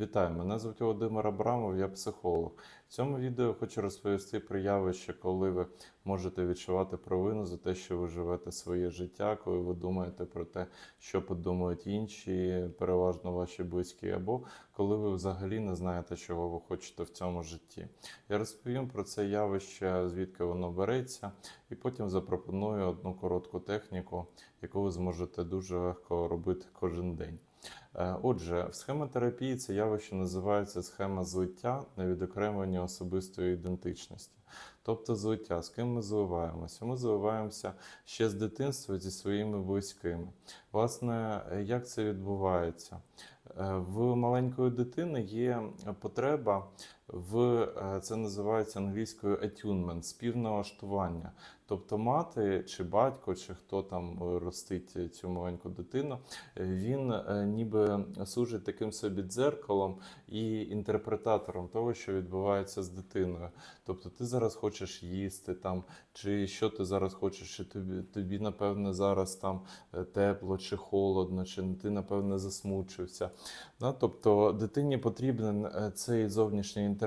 Вітаю, мене звуть Володимир Абрамов, я психолог. В цьому відео хочу розповісти про явище, коли ви можете відчувати провину за те, що ви живете своє життя, коли ви думаєте про те, що подумають інші, переважно ваші близькі, або коли ви взагалі не знаєте, чого ви хочете в цьому житті. Я розповім про це явище, звідки воно береться, і потім запропоную одну коротку техніку, яку ви зможете дуже легко робити кожен день. Е, Отже, в схемотерапії це явище називається схема злиття на відокремлення особистої ідентичності. Тобто злиття, з ким ми зливаємося? Ми зливаємося ще з дитинства зі своїми близькими. Власне, як це відбувається? Е, В маленької дитини є потреба в е, це називається англійською attunement, співналаштування. Тобто мати чи батько, чи хто там е, ростить цю маленьку дитину, е, він е, ніби служить таким собі дзеркалом і інтерпретатором того, що відбувається з дитиною. Тобто ти зараз хочеш їсти там, чи що ти зараз хочеш, чи тобі, тобі напевне зараз там е, тепло чи холодно, чи ти напевне засмучився. Тобто дитині потрібен е, цей зовнішній інтерпретатор,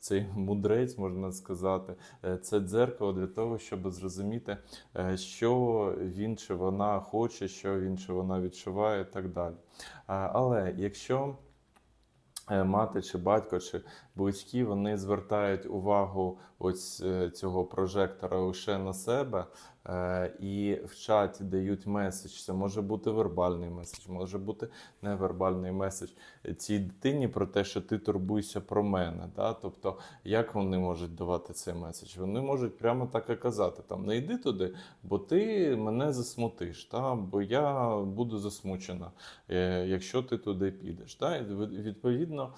цей мудрець, можна сказати, е, це дзеркало для того, щоб зрозуміти, е, що він чи вона хоче, що він чи вона відчуває, і так далі. Але якщо е, мати чи батько, чи близькі, вони звертають увагу ось е, цього прожектора лише на себе е, і в чаті дають меседж. Це може бути вербальний меседж, може бути невербальний меседж цій дитині про те, що ти турбуйся про мене. Да? Тобто, як вони можуть давати цей меседж? Вони можуть прямо так і казати: там не йди туди, бо ти мене засмутиш, та? бо я буду засмучена, е, якщо ти туди підеш. Та? І відповідно,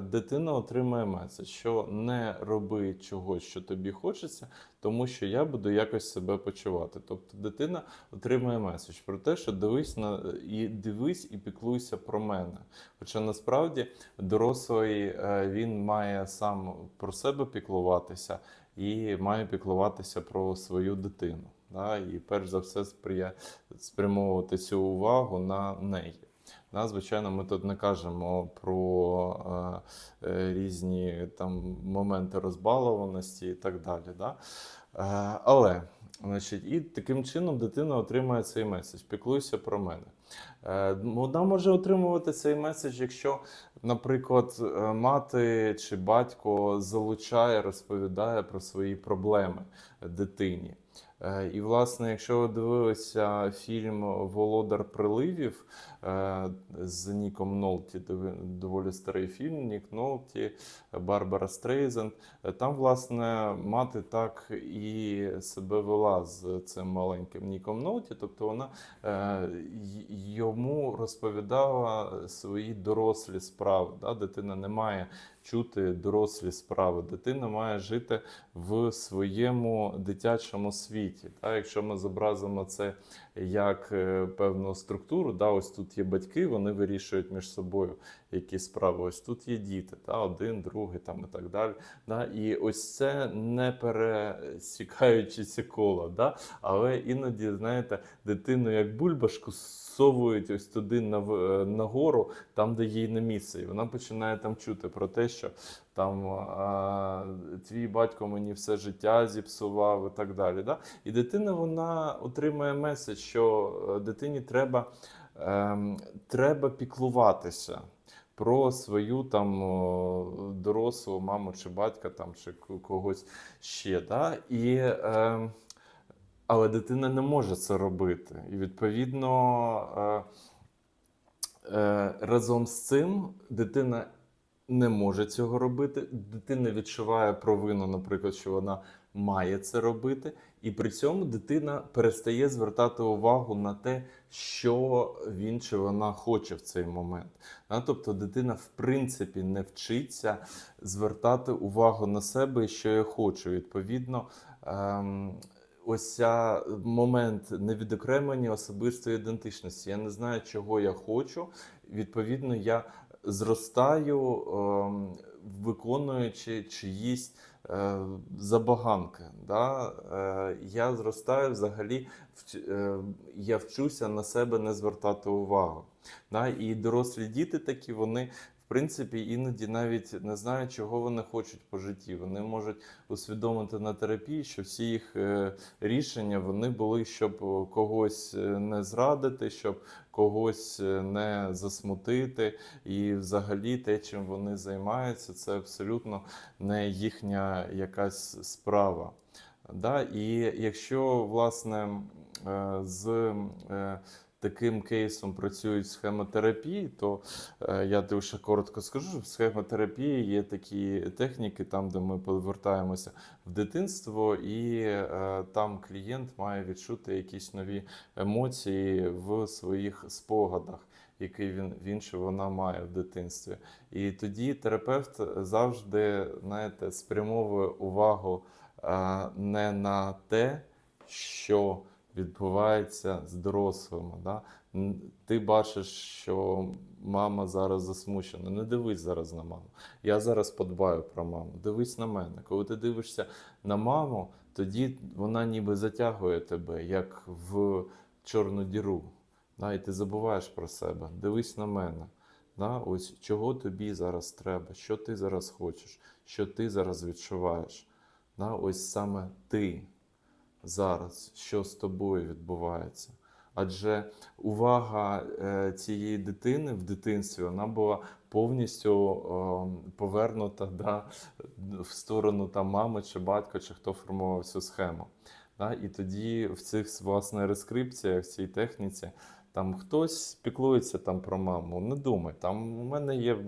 дитина отримує меседж, що не роби чогось, що тобі хочеться, тому що я буду якось себе почувати. Тобто дитина отримує меседж про те, що дивись на і дивись і піклуйся про мене. Хоча насправді дорослий е, він має сам про себе піклуватися і має піклуватися про свою дитину. Да? І перш за все спрямовувати цю увагу на неї. Да, звичайно, ми тут не кажемо про е, е, різні там моменти розбалованості і так далі. Да? Е, але, значить, і таким чином дитина отримує цей меседж: піклуйся про мене. Е, Вона може отримувати цей меседж, якщо, наприклад, е, мати чи батько залучає, розповідає про свої проблеми дитині. Е, І, власне, якщо ви дивилися фільм Володар приливів е, з Ніком Нолті, доволі старий фільм, Нік Нолті, Барбара Стрейзенд, е, там, власне, мати так і себе вела з цим маленьким Ніком Нолті, тобто вона йому розповідала свої дорослі справи. Дитина не має чути дорослі справи. Дитина має жити в своєму дитячому світі. Та? Якщо ми зобразимо це як е, певну структуру, да? ось тут є батьки, вони вирішують між собою якісь справи. Ось тут є діти, та? один, другий там, і так далі. Да? І ось це не пересікаючися кола. Да? Але іноді, знаєте, дитину як бульбашку совують ось туди нав- нагору, там, де їй не місце. І вона починає там чути про те, що там а, твій батько мені все життя зіпсував і так далі. Да? І дитина вона отримує меседж, що е, дитині треба, ем, треба піклуватися. Про свою там дорослу маму чи батька, там чи когось ще. Да? І, е, але дитина не може це робити. І відповідно е, е, разом з цим дитина не може цього робити. Дитина відчуває провину, наприклад, що вона має це робити, і при цьому дитина перестає звертати увагу на те, що він чи вона хоче в цей момент. Тобто дитина в принципі не вчиться звертати увагу на себе, що я хочу. Відповідно, ем, ось момент невідокремлення особистої ідентичності. Я не знаю, чого я хочу. Відповідно, я зростаю, ем, виконуючи чиїсь е, забаганки. Да? Е, я зростаю взагалі, е, я вчуся на себе не звертати увагу. Да? І дорослі діти такі, вони. В принципі, іноді навіть не знають, чого вони хочуть по житті. Вони можуть усвідомити на терапії, що всі їх рішення вони були, щоб когось не зрадити, щоб когось е, не засмутити. І взагалі те, чим вони займаються, це абсолютно не їхня якась справа. Да? І якщо власне е, з е, таким кейсом працюють схемотерапії, то е, я лише коротко скажу, що в схемотерапії є такі техніки, там, де ми повертаємося в дитинство, і е, там клієнт має відчути якісь нові емоції в своїх спогадах. Який він він чи вона має в дитинстві, і тоді терапевт завжди знаєте, спрямовує увагу а, не на те, що відбувається з дорослими. Да? Ти бачиш, що мама зараз засмучена. Не дивись зараз на маму. Я зараз подбаю про маму. Дивись на мене. Коли ти дивишся на маму, тоді вона ніби затягує тебе, як в чорну діру. Да? І ти забуваєш про себе. Дивись на мене. Да? Ось чого тобі зараз треба, що ти зараз хочеш, що ти зараз відчуваєш. Да? Ось саме ти зараз, що з тобою відбувається. Адже увага е, цієї дитини в дитинстві вона була повністю повернута да, в сторону там, мами чи батька, чи хто формував цю схему. Да? І тоді в цих власне рескрипціях, в цій техніці, там хтось піклується там про маму. Не думай, там у мене є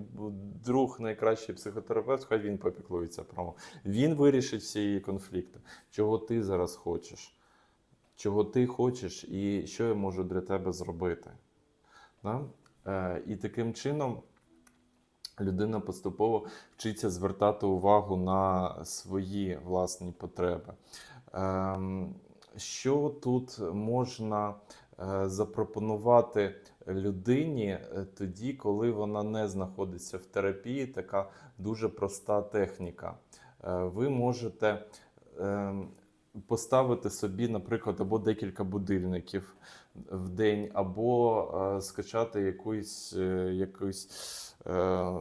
друг найкращий психотерапевт, хай він попіклується про маму. Він вирішить всі її конфлікти. Чого ти зараз хочеш? Чого ти хочеш, і що я можу для тебе зробити? Да? Е, і таким чином людина поступово вчиться звертати увагу на свої власні потреби. Ем, що тут можна е, запропонувати людині е, тоді, коли вона не знаходиться в терапії? Така дуже проста техніка. Е, Ви можете поставити собі, наприклад, або декілька будильників в день, або е, скачати якусь, е, якусь е,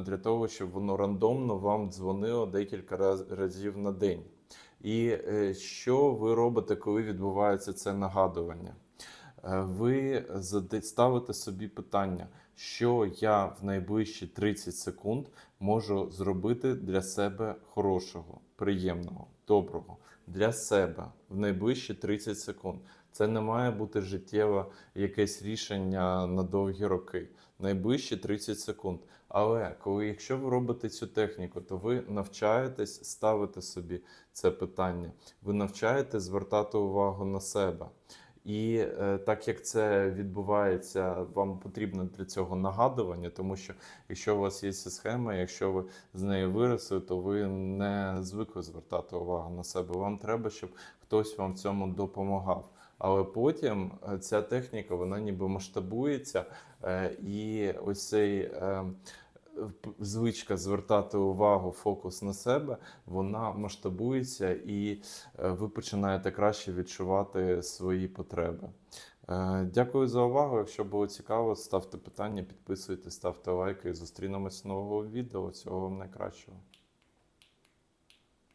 для того, щоб воно рандомно вам дзвонило декілька разів на день. І е, що ви робите, коли відбувається це нагадування? Е, Ви ставите собі питання, що я в найближчі 30 секунд можу зробити для себе хорошого, приємного, доброго для себе в найближчі 30 секунд. Це не має бути життєве якесь рішення на довгі роки. Найближчі 30 секунд. Але коли, якщо ви робите цю техніку, то ви навчаєтесь ставити собі це питання. Ви навчаєтесь звертати увагу на себе. І е, так як це відбувається, вам потрібно для цього нагадування, тому що якщо у вас є ця схема, якщо ви з нею виросли, то ви не звикли звертати увагу на себе. Вам треба, щоб хтось вам в цьому допомагав. Але потім е, ця техніка вона ніби масштабується, е, і ось цей е, звичка звертати увагу, фокус на себе, вона масштабується, і ви починаєте краще відчувати свої потреби. Дякую за увагу. Якщо було цікаво, ставте питання, підписуйтесь, ставте лайки зустрінемось в нового відео. Всього вам найкращого.